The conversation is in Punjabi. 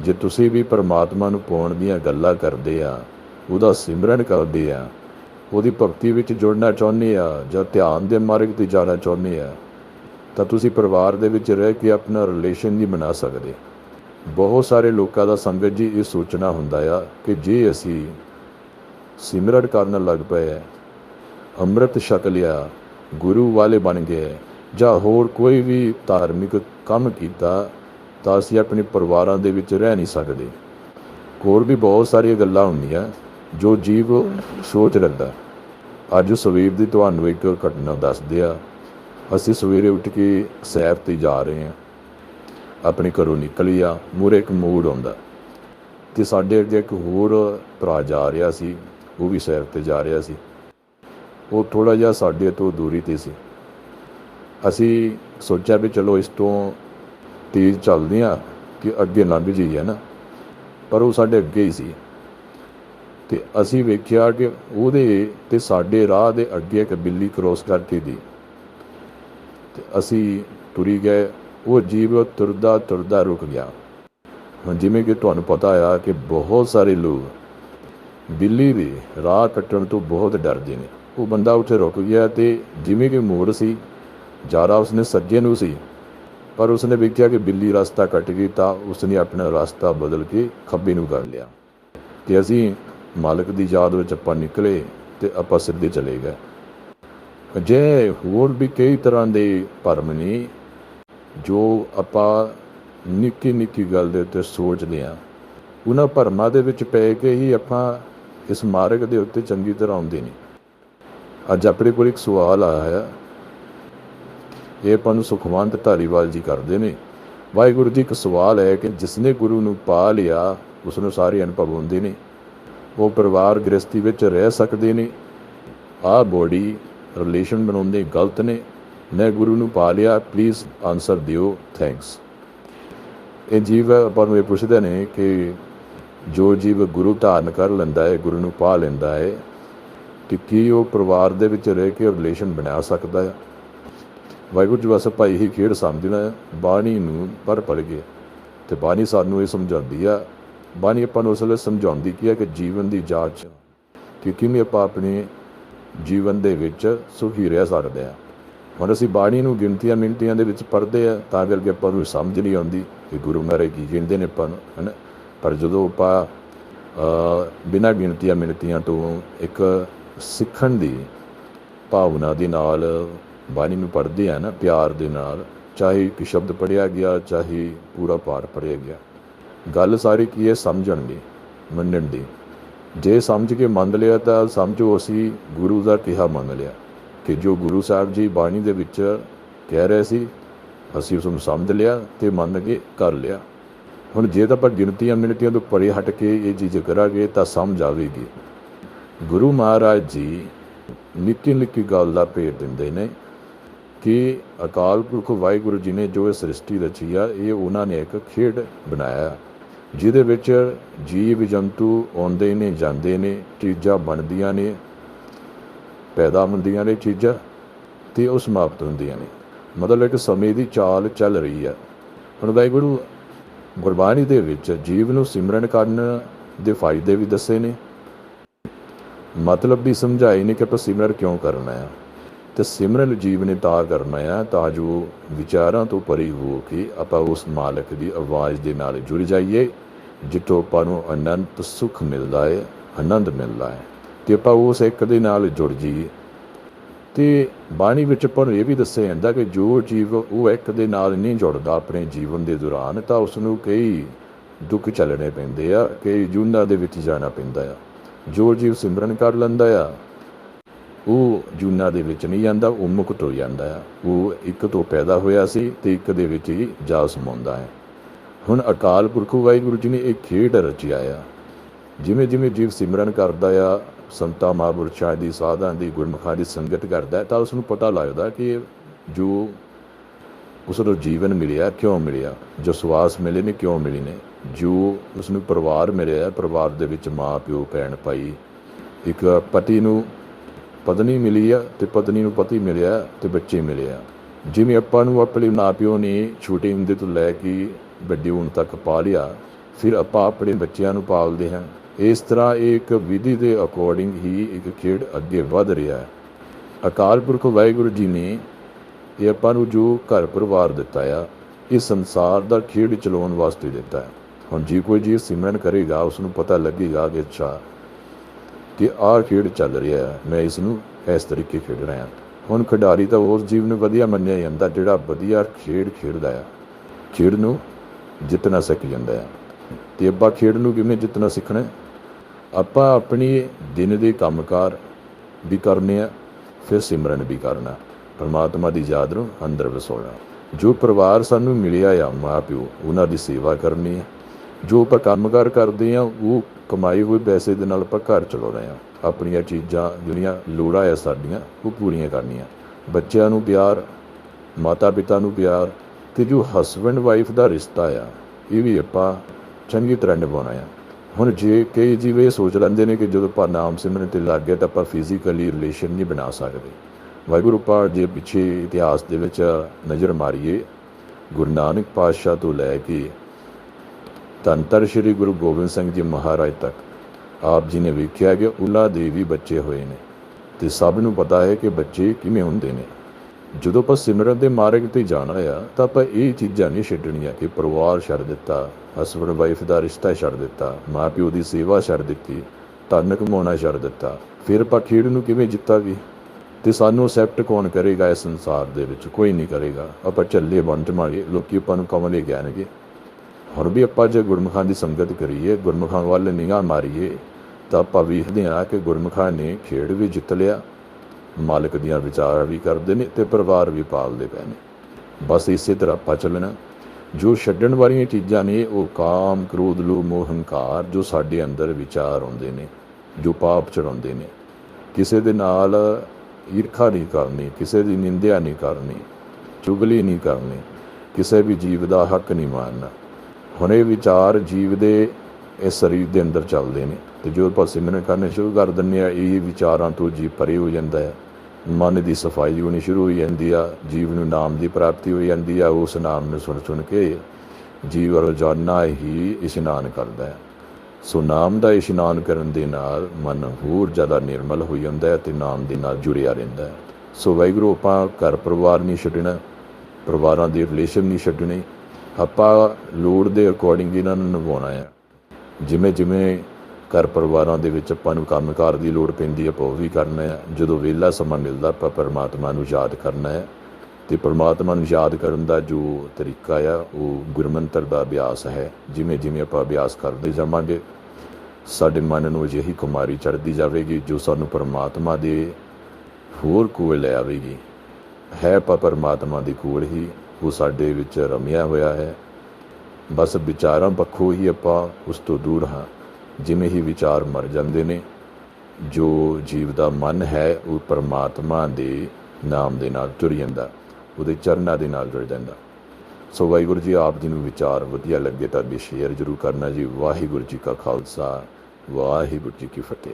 ਜੇ ਤੁਸੀਂ ਵੀ ਪਰਮਾਤਮਾ ਨੂੰ ਪਾਉਣ ਦੀਆਂ ਗੱਲਾਂ ਕਰਦੇ ਆ, ਉਹਦਾ ਸਿਮਰਨ ਕਰਦੇ ਆ, ਉਹਦੀ ਭਗਤੀ ਵਿੱਚ ਜੁੜਨਾ ਚਾਹੁੰਦੇ ਆ, ਜਾਂ ਧਿਆਨ ਦੇ ਮਾਰਗ ਤੇ ਜਾਣਾ ਚਾਹੁੰਦੇ ਆ, ਤਾਂ ਤੁਸੀਂ ਪਰਿਵਾਰ ਦੇ ਵਿੱਚ ਰਹਿ ਕੇ ਆਪਣਾ ਰਿਲੇਸ਼ਨ ਨਹੀਂ ਬਣਾ ਸਕਦੇ। ਬਹੁਤ ਸਾਰੇ ਲੋਕਾਂ ਦਾ ਸੰਗਤ ਜੀ ਇਹ ਸੋਚਣਾ ਹੁੰਦਾ ਆ ਕਿ ਜੇ ਅਸੀਂ ਸਿਮਰਨ ਕਰਨ ਲੱਗ ਪਏ ਅੰਮ੍ਰਿਤ ਛਕ ਲਿਆ, ਗੁਰੂ ਵਾਲੇ ਬਣ ਗਏ, ਜਾਂ ਹੋਰ ਕੋਈ ਵੀ ਧਾਰਮਿਕ ਕੰਮ ਕੀਤਾ ਤਾਂ ਅਸੀਂ ਆਪਣੇ ਪਰਿਵਾਰਾਂ ਦੇ ਵਿੱਚ ਰਹਿ ਨਹੀਂ ਸਕਦੇ। ਹੋਰ ਵੀ ਬਹੁਤ ਸਾਰੀਆਂ ਗੱਲਾਂ ਹੁੰਦੀਆਂ, ਜੋ ਜੀਵ ਸੋਚ ਲੈਂਦਾ। ਅੱਜ ਸਵੇਰ ਦੀ ਤੁਹਾਨੂੰ ਇੱਕ ਘਟਨਾ ਦੱਸਦੇ ਆ। ਅਸੀਂ ਸਵੇਰੇ ਉੱਠ ਕੇ ਸੈਰ ਤੇ ਜਾ ਰਹੇ ਹਾਂ। ਆਪਣੇ ਘਰੋਂ ਨਿਕਲੀ ਆ, ਮੂਹਰੇ ਇੱਕ ਮੂਡ ਆਉਂਦਾ। ਤੇ ਸਾਡੇ ਅੱਗੇ ਇੱਕ ਹੋਰ ਭਰਾ ਜਾ ਰਿਹਾ ਸੀ, ਉਹ ਵੀ ਸੈਰ ਤੇ ਜਾ ਰਿਹਾ ਸੀ। ਉਹ ਥੋੜਾ ਜਿਹਾ ਸਾਡੇ ਤੋਂ ਦੂਰੀ ਤੇ ਸੀ। ਅਸੀਂ ਸੋਚਿਆ ਵੀ ਚਲੋ ਇਸ ਤੋਂ ਤੇਜ਼ ਚੱਲਦੇ ਆ ਕਿ ਅੱਗੇ ਲੰਘ ਜਾਈਏ ਨਾ। ਪਰ ਉਹ ਸਾਡੇ ਅੱਗੇ ਹੀ ਸੀ। ਤੇ ਅਸੀਂ ਵੇਖਿਆ ਕਿ ਉਹਦੇ ਤੇ ਸਾਡੇ ਰਾਹ ਦੇ ਅੱਗੇ ਇੱਕ ਬਿੱਲੀ ਕ੍ਰੋਸ ਕਰਤੀ ਦੀ। ਤੇ ਅਸੀਂ ਤੁਰੀ ਗਏ, ਉਹ ਜੀਵ ਤੁਰਦਾ ਤੁਰਦਾ ਰੁਕ ਗਿਆ। ਹੁਣ ਜਿਵੇਂ ਕਿ ਤੁਹਾਨੂੰ ਪਤਾ ਆ ਕਿ ਬਹੁਤ ਸਾਰੇ ਲੋਕ ਬਿੱਲੀ ਦੇ ਰਾਹ ਕੱਟਣ ਤੋਂ ਬਹੁਤ ਡਰਦੇ ਨੇ। ਉਹ ਬੰਦਾ ਉੱਥੇ ਰੁਕ ਗਿਆ ਤੇ ਜਿਵੇਂ ਕਿ ਮੋੜ ਸੀ, ਜਾਰਾ ਉਸਨੇ ਸੱਜੇ ਨੂੰ ਸੀ ਪਰ ਉਸਨੇ ਵੇਖਿਆ ਕਿ ਬਿੱਲੀ ਰਸਤਾ ਕੱਟ ਗਈ ਤਾਂ ਉਸਨੇ ਆਪਣਾ ਰਸਤਾ ਬਦਲ ਕੇ ਖੱਬੇ ਨੂੰ ਕਰ ਲਿਆ ਤੇ ਅਸੀਂ ਮਾਲਕ ਦੀ ਯਾਦ ਵਿੱਚ ਆਪਾਂ ਨਿਕਲੇ ਤੇ ਆਪਾਂ ਸਿੱਧੇ ਚਲੇ ਗਏ। ਜੇ ਹੋਰ ਵੀ ਕਈ ਤਰ੍ਹਾਂ ਦੇ ਭਰਮ ਨੇ ਜੋ ਆਪਾਂ ਨਿੱਕੀ ਨਿੱਕੀ ਗੱਲ ਦੇ ਉੱਤੇ ਸੋਚਦੇ ਆ ਉਹਨਾਂ ਭਰਮਾਂ ਦੇ ਵਿੱਚ ਪੈ ਕੇ ਹੀ ਆਪਾਂ ਇਸ ਮਾਰਗ ਦੇ ਉੱਤੇ ਚੰਗੀ ਤਰ੍ਹਾਂ ਆਉਂਦੇ ਨਹੀਂ ਅੱਜ ਆਪਣੇ ਕੋਲ ਇੱਕ ਸਵਾਲ ਆਇਆ ਹੈ ਇਹ ਆਪਾਂ ਨੂੰ ਸੁਖਵੰਤ ਧਾਰੀਵਾਲ ਜੀ ਕਰਦੇ ਨੇ। ਵਾਹਿਗੁਰੂ ਜੀ ਇੱਕ ਸਵਾਲ ਹੈ ਕਿ ਜਿਸਨੇ ਗੁਰੂ ਨੂੰ ਪਾ ਲਿਆ ਉਸ ਨੂੰ ਸਾਰੇ ਅਨੁਭਵ ਹੁੰਦੇ ਨੇ। ਉਹ ਪਰਿਵਾਰ ਗ੍ਰਸਤੀ ਵਿੱਚ ਰਹਿ ਸਕਦੇ ਨੇ। ਆ ਬੋਡੀ ਰਿਲੇਸ਼ਨ ਬਣਾਉਂਦੇ ਗਲਤ ਨੇ। ਮੈਂ ਗੁਰੂ ਨੂੰ ਪਾ ਲਿਆ ਪਲੀਜ਼ ਆਨਸਰ ਦਿਓ ਥੈਂਕਸ ਇਹ ਜੀਵ ਆਪਾਂ ਨੂੰ ਇਹ ਪੁੱਛਦੇ ਨੇ ਕਿ ਜੋ ਜੀਵ ਗੁਰੂ ਧਾਰਨ ਕਰ ਲੈਂਦਾ ਹੈ, ਗੁਰੂ ਨੂੰ ਪਾ ਲੈਂਦਾ ਹੈ, ਕਿ ਕੀ ਉਹ ਪਰਿਵਾਰ ਦੇ ਵਿੱਚ ਰਹਿ ਕੇ ਰਿਲੇਸ਼ਨ ਬਣਾ ਸਕਦਾ ਹੈ? ਵਾਹਿਗੁਰੂ ਜੀ ਬਸ ਭਾਈ ਹੀ ਖੇਡ ਸਮਝਣਾ, ਬਾਣੀ ਨੂੰ ਪਰ ਪੜ ਗਏ ਤੇ ਬਾਣੀ ਸਾਨੂੰ ਇਹ ਸਮਝਾਉਂਦੀ ਆ। ਬਾਣੀ ਆਪਾਂ ਨੂੰ ਉਸ ਵਿੱਚ ਸਮਝਾਉਂਦੀ ਕੀ ਹੈ ਕਿ ਜੀਵਨ ਦੀ ਜਾਂਚ ਕਿ ਕਿਵੇਂ ਆਪਾਂ ਆਪਣੇ ਜੀਵਨ ਦੇ ਵਿੱਚ ਸੁਖੀ ਰਹਿ ਸਕਦੇ ਆ। ਹੁਣ ਅਸੀਂ ਬਾਣੀ ਨੂੰ ਗਿਣਤੀਆਂ ਮਿੰਟੀਆਂ ਦੇ ਵਿੱਚ ਪੜ੍ਹਦੇ ਆ, ਤਾਂ ਕਰਕੇ ਆਪਾਂ ਨੂੰ ਸਮਝ ਨਹੀਂ ਆਉਂਦੀ ਕਿ ਗੁਰੂ ਮਹਾਰਾਜ ਕੀ ਕਹਿੰਦੇ ਨੇ ਆਪਾਂ ਨੂੰ, ਹੈਨਾ? ਪਰ ਜਦੋਂ ਆਪਾਂ ਬਿਨਾਂ ਗਿਣਤੀਆਂ ਮਿੰਟੀਆਂ ਤੋਂ ਇੱਕ ਸਿੱਖਣ ਦੀ ਭਾਵਨਾ ਦੇ ਨਾਲ ਬਾਣੀ ਨੂੰ ਪੜ੍ਹਦੇ ਆ ਨਾ ਪਿਆਰ ਦੇ ਨਾਲ, ਚਾਹੇ ਇੱਕ ਸ਼ਬਦ ਪੜਿਆ ਗਿਆ, ਚਾਹੇ ਪੂਰਾ ਪਾਠ ਪੜਿਆ ਗਿਆ। ਗੱਲ ਸਾਰੀ ਕੀ ਹੈ? ਸਮਝਣ ਦੀ ਮੰਨਣ ਦੀ। ਜੇ ਸਮਝ ਕੇ ਮੰਨ ਲਿਆ ਤਾਂ ਸਮਝੋ ਅਸੀਂ ਗੁਰੂ ਦਾ ਕਿਹਾ ਮੰਨ ਲਿਆ ਕਿ ਜੋ ਗੁਰੂ ਸਾਹਿਬ ਜੀ ਬਾਣੀ ਦੇ ਵਿੱਚ ਕਹਿ ਰਹੇ ਸੀ, ਅਸੀਂ ਉਸ ਨੂੰ ਸਮਝ ਲਿਆ ਤੇ ਮੰਨ ਕੇ ਕਰ ਲਿਆ। ਹੁਣ ਜੇ ਤਾਂ ਆਪਾਂ ਗਿਣਤੀਆਂ ਮਿਣਤੀਆਂ ਤੋਂ ਪਰੇ ਹਟ ਕੇ ਇਹ ਚੀਜ਼ ਕਰਾਂਗੇ ਤਾਂ ਸਮਝ ਆਵੇਗੀ। ਗੁਰੂ ਮਹਾਰਾਜ ਜੀ ਨਿੱਕੀ ਨਿੱਕੀ ਗੱਲ ਦਾ ਭੇਦ ਦਿੰਦੇ ਨੇ ਕਿ ਅਕਾਲ ਪੁਰਖ ਵਾਹਿਗੁਰੂ ਜੀ ਨੇ ਜੋ ਇਹ ਸ੍ਰਿਸ਼ਟੀ ਰਚੀ ਆ, ਇਹ ਉਹਨਾਂ ਨੇ ਇੱਕ ਖੇਡ ਬਣਾਇਆ। ਜਿਹਦੇ ਵਿੱਚ ਜੀਵ ਜੰਤੂ ਆਉਂਦੇ ਨੇ, ਜਾਂਦੇ ਨੇ, ਚੀਜ਼ਾਂ ਬਣਦੀਆਂ ਨੇ ਪੈਦਾ ਹੁੰਦੀਆਂ ਨੇ ਚੀਜ਼ਾਂ ਤੇ ਉਹ ਸਮਾਪਤ ਹੁੰਦੀਆਂ ਨੇ। ਮਤਲਬ ਇੱਕ ਸਮੇਂ ਦੀ ਚਾਲ ਚੱਲ ਰਹੀ ਹੈ ਹੁਣ ਵਾਹਿਗੁਰੂ ਗੁਰਬਾਣੀ ਦੇ ਵਿੱਚ ਜੀਵ ਨੂੰ ਸਿਮਰਨ ਕਰਨ ਦੇ ਫਾਇਦੇ ਵੀ ਦੱਸੇ ਨੇ। ਮਤਲਬ ਵੀ ਸਮਝਾਏ ਨੇ ਕਿ ਆਪਾਂ ਸਿਮਰਨ ਕਿਉਂ ਕਰਨਾ ਹੈ ਤੇ ਸਿਮਰਨ ਜੀਵ ਨੇ ਤਾਂ ਕਰਨਾ ਆ, ਤਾਂ ਜੋ ਵਿਚਾਰਾਂ ਤੋਂ ਪਰੇ ਹੋ ਕੇ ਆਪਾਂ ਉਸ ਮਾਲਕ ਦੀ ਆਵਾਜ਼ ਦੇ ਨਾਲ ਜੁੜ ਜਾਈਏ, ਜਿੱਥੋਂ ਆਪਾਂ ਨੂੰ ਅਨੰਤ ਸੁਖ ਮਿਲਦਾ ਹੈ ਆਨੰਦ ਮਿਲਦਾ ਹੈ ਤੇ ਆਪਾਂ ਉਸ ਇੱਕ ਦੇ ਨਾਲ ਜੁੜ ਜਾਈਏ। ਤੇ ਬਾਣੀ ਵਿੱਚ ਆਪਾਂ ਨੂੰ ਇਹ ਵੀ ਦੱਸਿਆ ਜਾਂਦਾ ਕਿ ਜੋ ਜੀਵ ਉਹ ਇੱਕ ਦੇ ਨਾਲ ਨਹੀਂ ਜੁੜਦਾ ਆਪਣੇ ਜੀਵਨ ਦੇ ਦੌਰਾਨ, ਤਾਂ ਉਸ ਨੂੰ ਕਈ ਦੁੱਖ ਚੱਲਣੇ ਪੈਂਦੇ ਆ, ਕਈ ਜੂਨਾਂ ਦੇ ਵਿੱਚ ਜਾਣਾ ਪੈਂਦਾ ਆ। ਜੋ ਜੀਵ ਸਿਮਰਨ ਕਰ ਲੈਂਦਾ ਆ ਉਹ ਜੂਨਾਂ ਦੇ ਵਿੱਚ ਨਹੀਂ ਜਾਂਦਾ, ਉਹ ਮੁਕਤ ਹੋ ਜਾਂਦਾ ਆ ਉਹ ਇੱਕ ਤੋਂ ਪੈਦਾ ਹੋਇਆ ਸੀ ਤੇ ਇੱਕ ਦੇ ਵਿੱਚ ਹੀ ਜਾ ਸਮਾਉਂਦਾ ਹੈ। ਹੁਣ ਅਕਾਲ ਪੁਰਖ ਵਾਹਿਗੁਰੂ ਜੀ ਨੇ ਇਹ ਖੇਡ ਰਚਿਆ ਆ ਜਿਵੇਂ ਜਿਵੇਂ ਜੀਵ ਸਿਮਰਨ ਕਰਦਾ ਆ, ਸੰਤਾਂ ਮਹਾਂਪੁਰਸ਼ਾਂ ਦੀ, ਸਾਧਾਂ ਦੀ, ਗੁਰਮੁਖਾਂ ਦੀ ਸੰਗਤ ਕਰਦਾ ਤਾਂ ਉਸ ਨੂੰ ਪਤਾ ਲੱਗਦਾ ਕਿ ਜੋ ਉਸ ਨੂੰ ਜੀਵਨ ਮਿਲਿਆ, ਕਿਉਂ ਮਿਲਿਆ? ਜੋ ਸਵਾਸ ਮਿਲੇ ਨੇ, ਕਿਉਂ ਮਿਲੇ ਨੇ? ਜੋ ਉਸ ਨੂੰ ਪਰਿਵਾਰ ਮਿਲਿਆ, ਪਰਿਵਾਰ ਦੇ ਵਿੱਚ ਮਾਂ, ਪਿਓ, ਭੈਣ, ਭਾਈ, ਇੱਕ ਪਤੀ ਨੂੰ ਪਤਨੀ ਮਿਲੀ ਆ ਤੇ ਪਤਨੀ ਨੂੰ ਪਤੀ ਮਿਲਿਆ ਤੇ ਬੱਚੇ ਮਿਲੇ ਆ। ਜਿਵੇਂ ਆਪਾਂ ਨੂੰ ਆਪਣੇ ਮਾਂ ਪਿਓ ਨੇ ਛੋਟੇ ਹੁੰਦੇ ਤੋਂ ਲੈ ਕੇ ਵੱਡੇ ਹੋਣ ਤੱਕ ਪਾਲਿਆ, ਫਿਰ ਆਪਾਂ ਆਪਣੇ ਬੱਚਿਆਂ ਨੂੰ ਪਾਲਦੇ ਹਾਂ। ਇਸ ਤਰ੍ਹਾਂ ਇੱਕ ਵਿਧੀ ਦੇ ਅਕੋਰਡਿੰਗ ਹੀ ਇੱਕ ਖੇਡ ਅੱਗੇ ਵਧ ਰਿਹਾ ਹੈ। ਅਕਾਲ ਪੁਰਖ ਵਾਹਿਗੁਰੂ ਜੀ ਨੇ ਇਹ ਆਪਾਂ ਨੂੰ ਜੋ ਘਰ ਪਰਿਵਾਰ ਦਿੱਤਾ ਆ, ਇਹ ਸੰਸਾਰ ਦਾ ਖੇਡ ਚਲਾਉਣ ਵਾਸਤੇ ਦਿੱਤਾ ਹੈ। ਹੁਣ ਜੇ ਕੋਈ ਜੀ ਸਿਮਰਨ ਕਰੇਗਾ ਉਸ ਨੂੰ ਪਤਾ ਲੱਗੇਗਾ ਕਿ ਅੱਛਾ ਕਿ ਆਹ ਖੇਡ ਚੱਲ ਰਿਹਾ ਹੈ, ਮੈਂ ਇਸ ਨੂੰ ਇਸ ਤਰੀਕੇ ਖੇਡ ਰਿਹਾ ਹੁਣ ਖਿਡਾਰੀ ਤਾਂ ਉਸ ਜੀਵ ਨੂੰ ਵਧੀਆ ਮੰਨਿਆ ਜਾਂਦਾ, ਜਿਹੜਾ ਵਧੀਆ ਖੇਡ ਖੇਡਦਾ ਆ ਖੇਡ ਨੂੰ ਜਿੱਤਣਾ ਸਿੱਖ ਜਾਂਦਾ ਹੈ। ਤੇ ਆਪਾਂ ਖੇਡ ਨੂੰ ਕਿਵੇਂ ਜਿੱਤਣਾ ਸਿੱਖਣਾ ਆਪਾਂ ਆਪਣੀ ਦਿਨ ਦੇ ਕੰਮਕਾਰ ਵੀ ਕਰਨੇ ਆ, ਫਿਰ ਸਿਮਰਨ ਵੀ ਕਰਨਾ। ਪਰਮਾਤਮਾ ਦੀ ਯਾਦ ਨੂੰ ਅੰਦਰ ਵਸਾਉਣਾ। ਜੋ ਪਰਿਵਾਰ ਸਾਨੂੰ ਮਿਲਿਆ ਆ ਮਾਂ ਪਿਓ ਉਹਨਾਂ ਦੀ ਸੇਵਾ ਕਰਨੀ ਹੈ। ਜੋ ਆਪਾਂ ਕੰਮਕਾਰ ਕਰਦੇ ਆ ਉਹ ਕਮਾਈ ਹੋਏ ਪੈਸੇ ਦੇ ਨਾਲ ਆਪਾਂ ਘਰ ਚਲਾਉਣਾ ਆ ਆਪਣੀਆਂ ਚੀਜ਼ਾਂ ਜਿਹੜੀਆਂ ਲੋੜਾਂ ਆ ਸਾਡੀਆਂ, ਉਹ ਪੂਰੀਆਂ ਕਰਨੀਆਂ। ਬੱਚਿਆਂ ਨੂੰ ਪਿਆਰ ਮਾਤਾ ਪਿਤਾ ਨੂੰ ਪਿਆਰ ਤੇ ਜੋ ਹਸਬੰਡ ਵਾਈਫ ਦਾ ਰਿਸ਼ਤਾ ਆ, ਇਹ ਵੀ ਆਪਾਂ ਚੰਗੀ ਤਰ੍ਹਾਂ ਨਿਭਾਉਣਾ ਆ। ਹੁਣ ਜੇ ਕਈ ਜੀਵੇ ਇਹ ਸੋਚ ਲੈਂਦੇ ਨੇ ਕਿ ਜਦੋਂ ਆਪਾਂ ਨਾਮ ਸਿਮਰਨ ਤੇ ਲੱਗ ਗਏ ਤਾਂ ਆਪਾਂ ਫਿਜ਼ੀਕਲੀ ਰਿਲੇਸ਼ਨ ਨਹੀਂ ਬਣਾ ਸਕਦੇ। ਵਾਹਿਗੁਰੂ ਪਾਕ ਜੇ ਪਿੱਛੇ ਇਤਿਹਾਸ ਦੇ ਵਿੱਚ ਨਜ਼ਰ ਮਾਰੀਏ। ਗੁਰੂ ਨਾਨਕ ਪਾਤਸ਼ਾਹ ਤੋਂ ਲੈ ਕੇ ਧੰਨ ਧੰਨ ਸ੍ਰੀ ਗੁਰੂ ਗੋਬਿੰਦ ਸਿੰਘ ਜੀ ਮਹਾਰਾਜ ਤੱਕ ਆਪ ਜੀ ਨੇ ਵੇਖਿਆ ਕਿ ਉਹਨਾਂ ਦੇ ਵੀ ਬੱਚੇ ਹੋਏ ਨੇ ਤੇ ਸਭ ਨੂੰ ਪਤਾ ਹੈ ਕਿ ਬੱਚੇ ਕਿਵੇਂ ਹੁੰਦੇ ਨੇ। ਜਦੋਂ ਆਪਾਂ ਸਿਮਰਨ ਦੇ ਮਾਰਗ ਤੇ ਜਾਣਾ ਆ, ਤਾਂ ਆਪਾਂ ਇਹ ਚੀਜ਼ਾਂ ਨਹੀਂ ਛੱਡਣੀਆਂ ਕਿ ਪਰਿਵਾਰ ਛੱਡ ਦਿੱਤਾ ਹਸਬੰਡ ਵਾਈਫ ਦਾ ਰਿਸ਼ਤਾ ਛੱਡ ਦਿੱਤਾ ਮਾਂ ਪਿਓ ਦੀ ਸੇਵਾ ਛੱਡ ਦਿੱਤੀ, ਧਨ ਕਮਾਉਣਾ ਛੱਡ ਦਿੱਤਾ, ਫਿਰ ਆਪਾਂ ਖੇਡ ਨੂੰ ਕਿਵੇਂ ਜਿੱਤਾਂਗੇ? ਤੇ ਸਾਨੂੰ ਅਸੈਪਟ ਕੌਣ ਕਰੇਗਾ ਇਸ ਸੰਸਾਰ ਦੇ ਵਿੱਚ? ਕੋਈ ਨਹੀਂ ਕਰੇਗਾ। ਆਪਾਂ ਝੱਲੇ ਬਣ ਜਾਵਾਂਗੇ ਲੋਕੀ ਆਪਾਂ ਨੂੰ ਕਮਲੇ ਕਹਿਣਗੇ। ਹੁਣ ਵੀ ਆਪਾਂ ਜੇ ਗੁਰਮੁਖਾਂ ਦੀ ਸੰਗਤ ਕਰੀਏ, ਗੁਰਮੁਖਾਂ ਵੱਲ ਨਿਗਾਹ ਮਾਰੀਏ, ਤਾਂ ਆਪਾਂ ਵੇਖਦੇ ਹਾਂ ਕਿ ਗੁਰਮੁਖਾਂ ਨੇ ਖੇਡ ਵੀ ਜਿੱਤ ਲਿਆ, ਮਾਲਕ ਦੀਆਂ ਵਿਚਾਰਾਂ ਵੀ ਕਰਦੇ ਨੇ ਤੇ ਪਰਿਵਾਰ ਵੀ ਪਾਲਦੇ ਪਏ ਨੇ। ਬਸ ਇਸੇ ਤਰ੍ਹਾਂ ਆਪਾਂ ਚੱਲਣਾ। ਜੋ ਛੱਡਣ ਵਾਲੀਆਂ ਚੀਜ਼ਾਂ ਨੇ, ਉਹ ਕਾਮ, ਕ੍ਰੋਧ, ਲੋਭ, ਮੋਹ, ਹੰਕਾਰ, ਜੋ ਸਾਡੇ ਅੰਦਰ ਵਿਚਾਰ ਆਉਂਦੇ ਨੇ, ਜੋ ਪਾਪ ਚੜਾਉਂਦੇ ਨੇ, ਕਿਸੇ ਦੇ ਨਾਲ ਈਰਖਾ ਨਹੀਂ ਕਰਨੀ, ਕਿਸੇ ਦੀ ਨਿੰਦਿਆ ਨਹੀਂ ਕਰਨੀ, ਚੁਗਲੀ ਨਹੀਂ ਕਰਨੀ, ਕਿਸੇ ਵੀ ਜੀਵ ਦਾ ਹੱਕ ਨਹੀਂ ਮਾਨਣਾ ਹੁਣ ਇਹ ਵਿਚਾਰ ਜੀਵ ਦੇ ਇਸ ਸਰੀਰ ਦੇ ਅੰਦਰ ਚੱਲਦੇ ਨੇ। ਤੇ ਜੋ ਆਪਾਂ ਸਿਮਰਨ ਕਰਨੇ ਸ਼ੁਰੂ ਕਰ ਦਿੰਦੇ ਆ ਇਹ ਵਿਚਾਰਾਂ ਤੋਂ ਜੀਵ ਪਰੇ ਹੋ ਜਾਂਦਾ ਹੈ। ਮਨ ਦੀ ਸਫ਼ਾਈ ਹੋਣੀ ਸ਼ੁਰੂ ਹੋ ਜਾਂਦੀ ਆ, ਜੀਵ ਨੂੰ ਨਾਮ ਦੀ ਪ੍ਰਾਪਤੀ ਹੋ ਜਾਂਦੀ ਆ, ਉਸ ਨਾਮ ਨੂੰ ਸੁਣ ਸੁਣ ਕੇ ਜੀਵ ਰੋਜ਼ਾਨਾ ਹੀ ਇਸ਼ਨਾਨ ਕਰਦਾ ਹੈ। ਸੋ ਨਾਮ ਦਾ ਇਸ਼ਨਾਨ ਕਰਨ ਦੇ ਨਾਲ ਮਨ ਹੋਰ ਜ਼ਿਆਦਾ ਨਿਰਮਲ ਹੋ ਜਾਂਦਾ ਹੈ ਤੇ ਨਾਮ ਦੇ ਨਾਲ ਜੁੜਿਆ ਰਹਿੰਦਾ ਹੈ। ਸੋ ਵਾਹਿਗੁਰੂ, ਆਪਾਂ ਘਰ ਪਰਿਵਾਰ ਨਹੀਂ ਛੱਡਣਾ, ਪਰਿਵਾਰਾਂ ਦੇ ਰਿਲੇਸ਼ਨ ਨਹੀਂ ਛੱਡਣੇ ਆਪਾਂ ਲੋੜ ਦੇ ਅਕੋਰਡਿੰਗ ਇਹਨਾਂ ਨੂੰ ਨਿਭਾਉਣਾ ਹੈ ਜਿਵੇਂ ਜਿਵੇਂ ਘਰ ਪਰਿਵਾਰਾਂ ਦੇ ਵਿੱਚ ਆਪਾਂ ਨੂੰ ਕੰਮਕਾਰ ਦੀ ਲੋੜ ਪੈਂਦੀ ਹੈ ਆਪਾਂ ਉਹ ਵੀ ਕਰਨਾ ਹੈ ਜਦੋਂ ਵਿਹਲਾ ਸਮਾਂ ਮਿਲਦਾ, ਆਪਾਂ ਪਰਮਾਤਮਾ ਨੂੰ ਯਾਦ ਕਰਨਾ ਹੈ ਤੇ ਪਰਮਾਤਮਾ ਨੂੰ ਯਾਦ ਕਰਨ ਦਾ ਜੋ ਤਰੀਕਾ ਆ, ਉਹ ਗੁਰਮੰਤਰ ਦਾ ਅਭਿਆਸ ਹੈ। ਜਿਵੇਂ ਜਿਵੇਂ ਆਪਾਂ ਅਭਿਆਸ ਕਰਦੇ ਜਾਵਾਂਗੇ, ਸਾਡੇ ਮਨ ਨੂੰ ਅਜਿਹੀ ਕੁਮਾਰੀ ਚੜ੍ਹਦੀ ਜਾਵੇਗੀ, ਜੋ ਸਾਨੂੰ ਪਰਮਾਤਮਾ ਦੇ ਹੋਰ ਕੋਲ ਲੈ ਆਵੇਗੀ। ਹੈ ਪਰ ਪਰਮਾਤਮਾ ਦੇ ਕੋਲ ਹੀ। ਉਹ ਸਾਡੇ ਵਿੱਚ ਰਮਿਆ ਹੋਇਆ ਹੈ। ਬਸ ਵਿਚਾਰਾਂ ਪੱਖੋਂ ਹੀ ਆਪਾਂ ਉਸ ਤੋਂ ਦੂਰ ਹਾਂ। ਜਿਵੇਂ ਹੀ ਵਿਚਾਰ ਮਰ ਜਾਂਦੇ ਨੇ, ਜੋ ਜੀਵ ਦਾ ਮਨ ਹੈ, ਉਹ ਪਰਮਾਤਮਾ ਦੇ ਨਾਮ ਦੇ ਨਾਲ ਜੁੜ ਜਾਂਦਾ, ਉਹਦੇ ਚਰਨਾਂ ਦੇ ਨਾਲ ਜੁੜ ਜਾਂਦਾ। ਸੋ ਵਾਹਿਗੁਰੂ ਜੀ, ਆਪ ਜੀ ਨੂੰ ਵਿਚਾਰ ਵਧੀਆ ਲੱਗੇ ਤਾਂ ਵੀ ਸ਼ੇਅਰ ਜ਼ਰੂਰ ਕਰਨਾ ਜੀ। ਵਾਹਿਗੁਰੂ ਜੀ ਕਾ ਖਾਲਸਾ, ਵਾਹਿਗੁਰੂ ਜੀ ਕੀ ਫਤਿਹ।